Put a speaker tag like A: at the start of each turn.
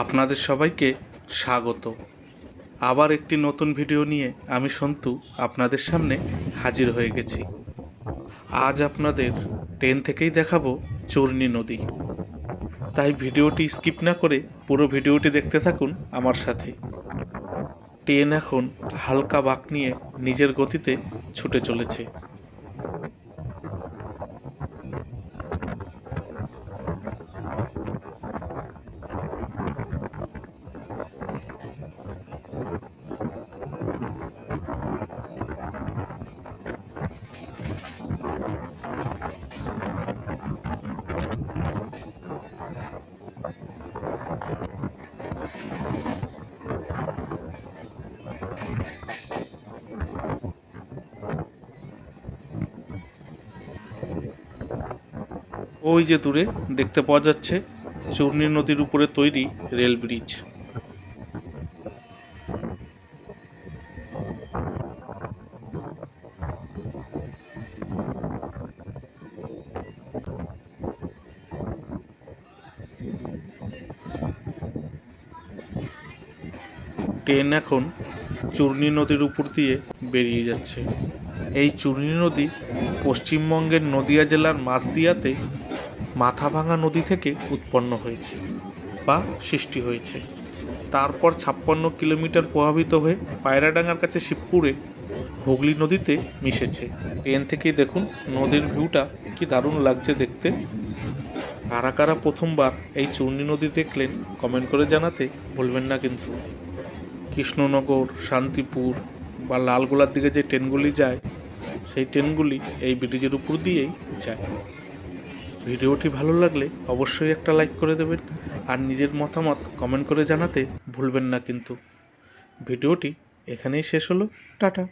A: আপনাদের সবাইকে স্বাগত। আবার একটি নতুন ভিডিও নিয়ে আমি সন্তু আপনাদের সামনে হাজির হয়ে গেছি। আজ আপনাদের ট্রেন থেকেই দেখাবো চূর্ণী নদী। তাই ভিডিওটি স্কিপ না করে পুরো ভিডিওটি দেখতে থাকুন আমার সাথে। ট্রেন এখন হালকা বাঁক নিয়ে নিজের গতিতে ছুটে চলেছে। ওই যে দূরে দেখতে পাওয়া যাচ্ছে চূর্ণী নদীর উপরে তৈরি রেল ব্রিজ। ট্রেন এখন চূর্ণী নদীর উপর দিয়ে বেরিয়ে যাচ্ছে। এই চূর্ণী নদী পশ্চিমবঙ্গের নদিয়া জেলার মাঝদিয়াতে মাথাভাঙা নদী থেকে উৎপন্ন হয়েছে বা সৃষ্টি হয়েছে। তারপর ছাপ্পান্ন কিলোমিটার প্রভাবিত হয়ে পায়রাডাঙ্গার কাছে শিবপুরে হুগলি নদীতে মিশেছে। ট্রেন থেকেই দেখুন নদীর ভিউটা কি দারুণ লাগছে দেখতে। কারা কারা প্রথমবার এই চূর্ণী নদী দেখলেন, কমেন্ট করে জানাতে ভুলবেন না কিন্তু। কৃষ্ণনগর, শান্তিপুর বা লালগোলার দিকে যে ট্রেনগুলি যায়, সেই ট্রেনগুলি এই ব্রিজের উপর দিয়েই যায়। ভিডিওটি ভালো লাগলে অবশ্যই একটা লাইক করে দেবেন আর নিজের মতামত কমেন্ট করে জানাতে ভুলবেন না কিন্তু। ভিডিওটি এখানেই শেষ হলো। টাটা।